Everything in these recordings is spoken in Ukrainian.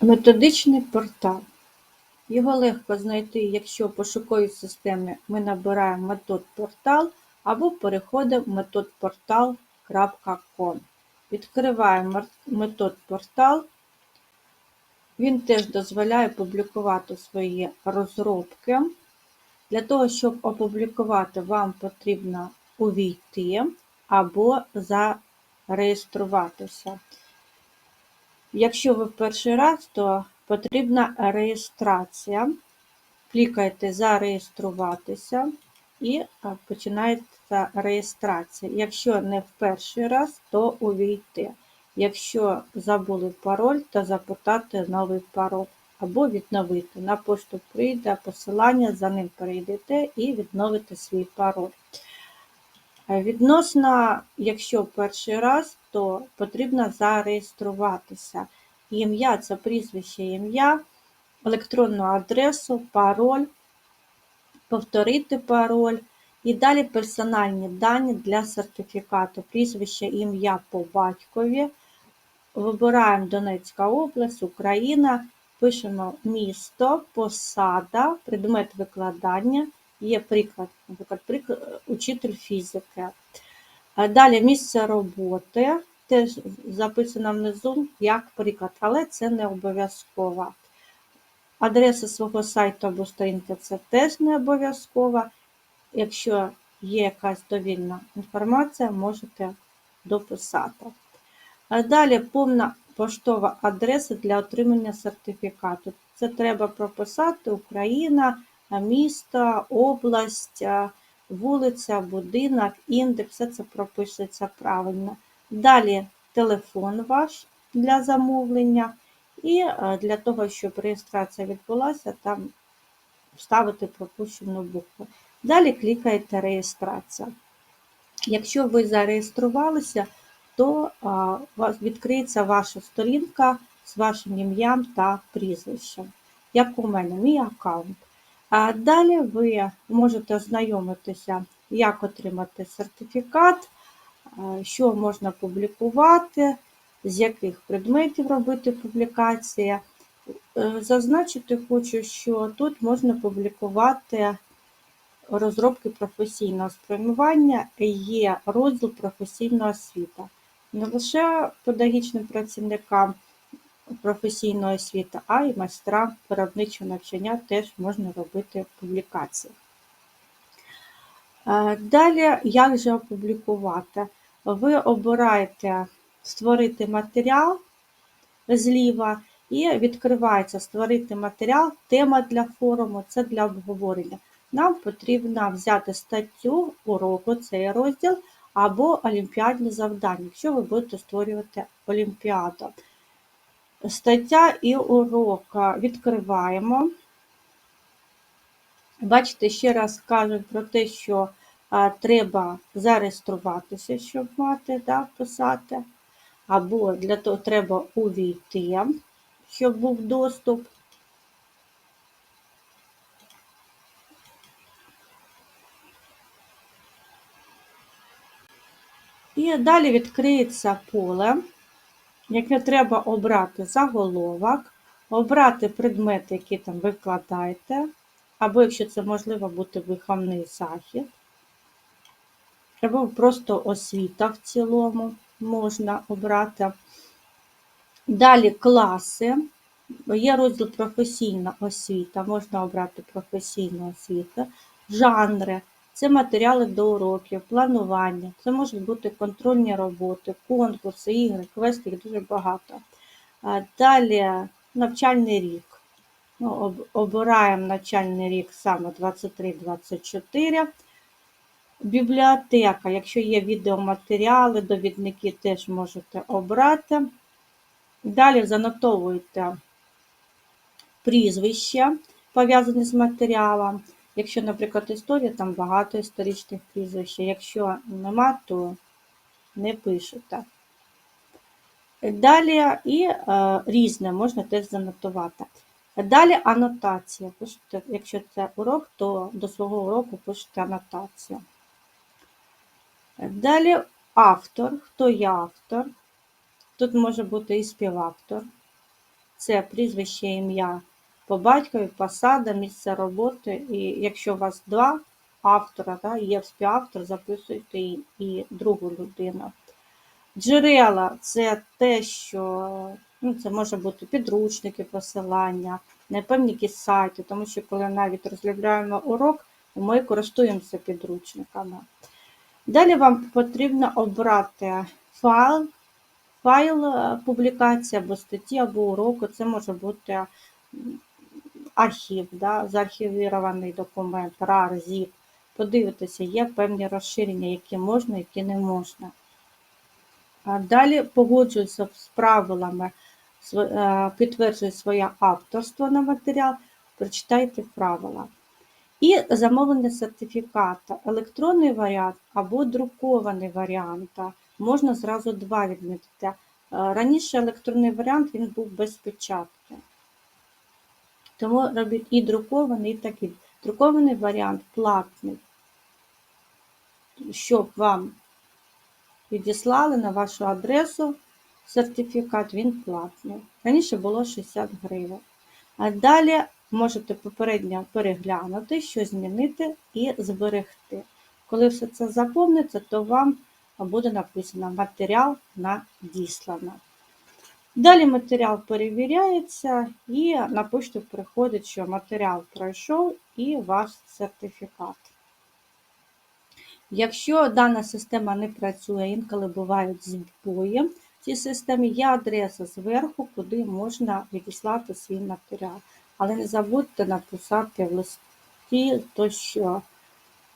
Методичний портал. Його легко знайти, якщо в пошуковій системі ми набираємо метод портал або переходимо в метод Відкриваємо метод портал. Він теж дозволяє публікувати свої розробки. Для того, щоб опублікувати, вам потрібно увійти або зареєструватися. Якщо ви в перший раз, то потрібна реєстрація. Клікайте Зареєструватися і починається реєстрація. Якщо не в перший раз, то увійти. Якщо забули пароль, то запитати новий пароль або відновити. На пошту прийде посилання, за ним перейдете і відновите свій пароль. Відносно, якщо перший раз, то потрібно зареєструватися. Ім'я це прізвище ім'я, електронну адресу, пароль, повторити пароль. І далі персональні дані для сертифікату, прізвище ім'я по батькові. Вибираємо Донецька область, Україна, пишемо місто, посада, предмет викладання. Є приклад, наприклад, приклад, учитель фізики. Далі місце роботи, теж записано внизу як приклад, але це не обов'язково. Адреса свого сайту або сторінки це теж не обов'язково. Якщо є якась довільна інформація, можете дописати. Далі повна поштова адреса для отримання сертифікату. Це треба прописати Україна місто, область, вулиця, будинок, індекс, все це пропишеться правильно. Далі телефон ваш для замовлення, і для того, щоб реєстрація відбулася, там вставити пропущену букву. Далі клікаєте реєстрація. Якщо ви зареєструвалися, то відкриється ваша сторінка з вашим ім'ям та прізвищем. Як у мене, мій аккаунт. Далі ви можете ознайомитися, як отримати сертифікат, що можна публікувати, з яких предметів робити публікація. Е, зазначити хочу, що тут можна публікувати розробки професійного спрямування, є розділ професійна освіта. Не лише педагогічним працівникам професійної освіти, а й майстрам виробничого навчання теж можна робити публікації. Е, далі, як же опублікувати? Ви обираєте створити матеріал зліва, і відкривається створити матеріал, тема для форуму це для обговорення. Нам потрібно взяти статтю уроку, цей розділ, або олімпіадні завдання, якщо ви будете створювати олімпіаду. Стаття і урок відкриваємо. Бачите, ще раз кажу про те, що а, треба зареєструватися, щоб мати, да, писати. Або для того треба увійти, щоб був доступ. І далі відкриється поле яке треба обрати заголовок, обрати предмети, які там викладаєте, або, якщо це можливо, бути виховний захід, або просто освіта в цілому можна обрати. Далі класи. Є розділ професійна освіта, можна обрати професійну освіту, жанри, це матеріали до уроків, планування, це можуть бути контрольні роботи, конкурси, ігри, квести, їх дуже багато. Далі навчальний рік. Ну, Обираємо навчальний рік саме 23-24. Бібліотека, якщо є відеоматеріали, довідники теж можете обрати. Далі занотовуєте прізвища, пов'язані з матеріалом. Якщо, наприклад, історія, там багато історичних прізвищ. Якщо нема, то не пишете. Далі і е, різне можна теж занотувати. Далі анотація. Пишете, якщо це урок, то до свого уроку пишете анотацію. Далі автор. Хто є автор? Тут може бути і співавтор. це прізвище, ім'я по батькові, посада, місце роботи. І якщо у вас два автора, да, є співавтор, записуйте і, і другу людину. Джерела це те, що ну, це може бути підручники, посилання, непевні якісь сайти, тому що коли навіть розробляємо урок, ми користуємося підручниками. Далі вам потрібно обрати файл, файл е, публікації або статті, або уроку. Це може бути архів, да, заархівірований документ, RAR, ZIP. Подивитися, є певні розширення, які можна, які не можна. Далі погоджуюся з правилами, е, підтверджую своє авторство на матеріал, прочитайте правила. І замовлення сертифіката, електронний варіант або друкований варіант. Можна зразу два відмітити. Е, Раніше електронний варіант він був без печатки. Тому робіть і друкований, і такий. Друкований варіант платний, щоб вам відіслали на вашу адресу сертифікат, він платний. Раніше було 60 гривень. А далі можете попередньо переглянути, що змінити і зберегти. Коли все це заповниться, то вам буде написано матеріал надіслано. Далі матеріал перевіряється і на пошту приходить, що матеріал пройшов і ваш сертифікат. Якщо дана система не працює, інколи бувають збої в цій системі, є адреса зверху, куди можна відіслати свій матеріал. Але не забудьте написати в листі, то що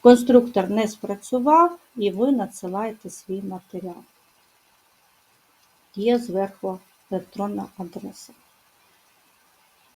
конструктор не спрацював і ви надсилаєте свій матеріал. Є зверху електронна адреса.